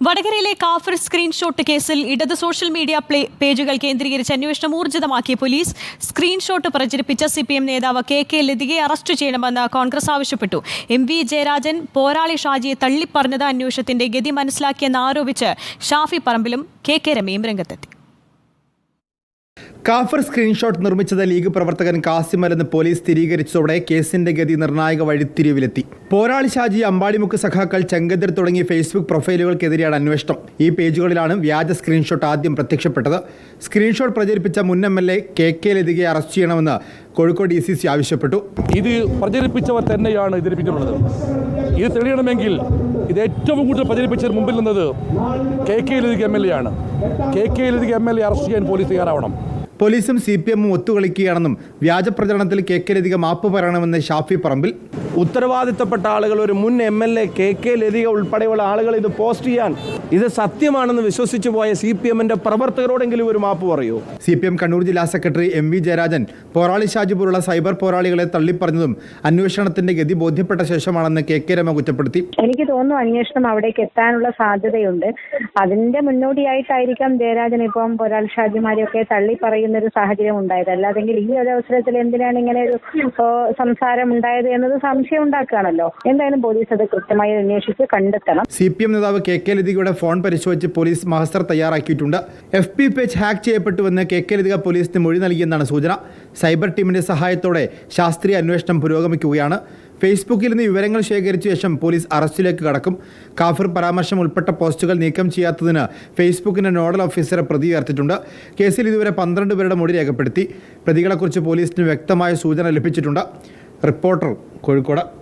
വടകരയിലെ കാഫർ സ്ക്രീൻഷോട്ട് കേസിൽ ഇടത് സോഷ്യൽ മീഡിയ പേജുകൾ കേന്ദ്രീകരിച്ച് അന്വേഷണം ഊർജിതമാക്കിയ പോലീസ് സ്ക്രീൻഷോട്ട് പ്രചരിപ്പിച്ച സി പി എം നേതാവ് കെ കെ ലതികയെ അറസ്റ്റ് ചെയ്യണമെന്ന് കോൺഗ്രസ് ആവശ്യപ്പെട്ടു. എം വി ജയരാജൻ പോരാളി ഷാജിയെ തള്ളിപ്പറഞ്ഞത് അന്വേഷണത്തിന്റെ ഗതി മനസ്സിലാക്കിയെന്ന് ആരോപിച്ച് ഷാഫി പറമ്പിലും കെ കെ രമയും രംഗത്തെത്തി. കാഫർ സ്ക്രീൻഷോട്ട് നിർമ്മിച്ചത് ലീഗ് പ്രവർത്തകൻ കാസിമലെന്ന് പോലീസ് സ്ഥിരീകരിച്ചതോടെ കേസിന്റെ ഗതി നിർണായക വഴിത്തിരിവിലെത്തി പോരാളി ഷാജി അമ്പാടിമുക്ക് സഖാക്കൾ ചെങ്കതിർ തുടങ്ങിയ ഫേസ്ബുക്ക് പ്രൊഫൈലുകൾക്കെതിരെയാണ് അന്വേഷണം. ഈ പേജുകളിലാണ് വ്യാജ സ്ക്രീൻഷോട്ട് ആദ്യം പ്രത്യക്ഷപ്പെട്ടത്. സ്ക്രീൻഷോട്ട് പ്രചരിപ്പിച്ച മുൻ M L A K K ലതികയെ arrest ചെയ്യണമെന്ന് കോഴിക്കോട് ഡി സി സി ആവശ്യപ്പെട്ടു. ഇത് പ്രചരിപ്പിച്ചവർ തന്നെയാണ് ഇതിരിപ്പിച്ചിട്ടുള്ളത് ഇത് തെളിയണമെങ്കിൽ ഇത് ഏറ്റവും കൂടുതൽ പ്രചരിപ്പിച്ചതിന് മുമ്പിൽ നിന്നത് K K Lathika M L A ആണ്. K K Lathika M L A arrest ചെയ്യാൻ പോലീസ് തയ്യാറാവണം. പോലീസും സി പി എമ്മും ഒത്തുകളിക്കുകയാണെന്നും വ്യാജ പ്രചരണത്തിൽ കെ കെ ലതിക മാപ്പ് പറയണമെന്ന് ഷാഫി പറമ്പിൽ. ഉത്തരവാദിത്തപ്പെട്ട ആളുകൾ ഒരു മുൻ M L A K K Lathika ഉൾപ്പെടെയുള്ള ആളുകൾ ഇത് പോസ്റ്റ് ചെയ്യാൻ. ഇത് സത്യമാണെന്ന് വിശ്വസിച്ചു പോയ സി പി എമ്മിന്റെ പ്രവർത്തകരോടെങ്കിലും ഒരു മാപ്പ് പറയൂ. സി പി എം കണ്ണൂർ ജില്ലാ സെക്രട്ടറി എം വി ജയരാജൻ പോരാളി ഷാജി പോലുള്ള സൈബർ പോരാളികളെ തള്ളിപ്പറഞ്ഞതും അന്വേഷണത്തിന്റെ ഗതി ബോധ്യപ്പെട്ട ശേഷമാണെന്ന് കെ കെ രമ കുറ്റപ്പെടുത്തി. എനിക്ക് തോന്നുന്നു അന്വേഷണം അവിടേക്ക് എത്താനുള്ള സാധ്യതയുണ്ട്. അതിന്റെ മുന്നോടിയായിട്ടായിരിക്കാം ജയരാജൻ ഇപ്പം പോരാളി ഷാജിമാരെയൊക്കെ തള്ളി പറയുന്ന ഒരു സാഹചര്യം ഉണ്ടായത്. അല്ലാതെങ്കിൽ ഈ ഒരു അവസരത്തിൽ എന്തിനാണ് ഇങ്ങനെ ഒരു സംസാരം ഉണ്ടായത് എന്നത് സംശയം ഉണ്ടാക്കുകയാണല്ലോ. എന്തായാലും പോലീസ് അത് കൃത്യമായി അന്വേഷിച്ച് കണ്ടെത്തണം. സി പി എം നേതാവ് കെ കെ ലതികയുടെ ഫോൺ പരിശോധിച്ച് പോലീസ് മഹസർ തയ്യാറാക്കിയിട്ടുണ്ട്. എഫ് പി പേജ് ഹാക്ക് ചെയ്യപ്പെട്ടുവെന്ന് കെ കെ ലതിക പോലീസിന് മൊഴി നൽകിയെന്നാണ് സൂചന. സൈബർ ടീമിന്റെ സഹായത്തോടെ ശാസ്ത്രീയ അന്വേഷണം പുരോഗമിക്കുകയാണ്. ഫേസ്ബുക്കിൽ നിന്ന് വിവരങ്ങൾ ശേഖരിച്ച ശേഷം പോലീസ് അറസ്റ്റിലേക്ക് കടക്കും. കാഫിർ പരാമർശം ഉൾപ്പെട്ട പോസ്റ്റുകൾ നീക്കം ചെയ്യാത്തതിന് ഫേസ്ബുക്കിന്റെ നോഡൽ ഓഫീസറെ പ്രതി ഉയർത്തിയിട്ടുണ്ട്. കേസിൽ ഇതുവരെ പന്ത്രണ്ട് പേരുടെ മൊഴി രേഖപ്പെടുത്തി. പ്രതികളെക്കുറിച്ച് പോലീസിന് വ്യക്തമായ സൂചന ലഭിച്ചിട്ടുണ്ട്. റിപ്പോർട്ടർ കോഴിക്കോട്.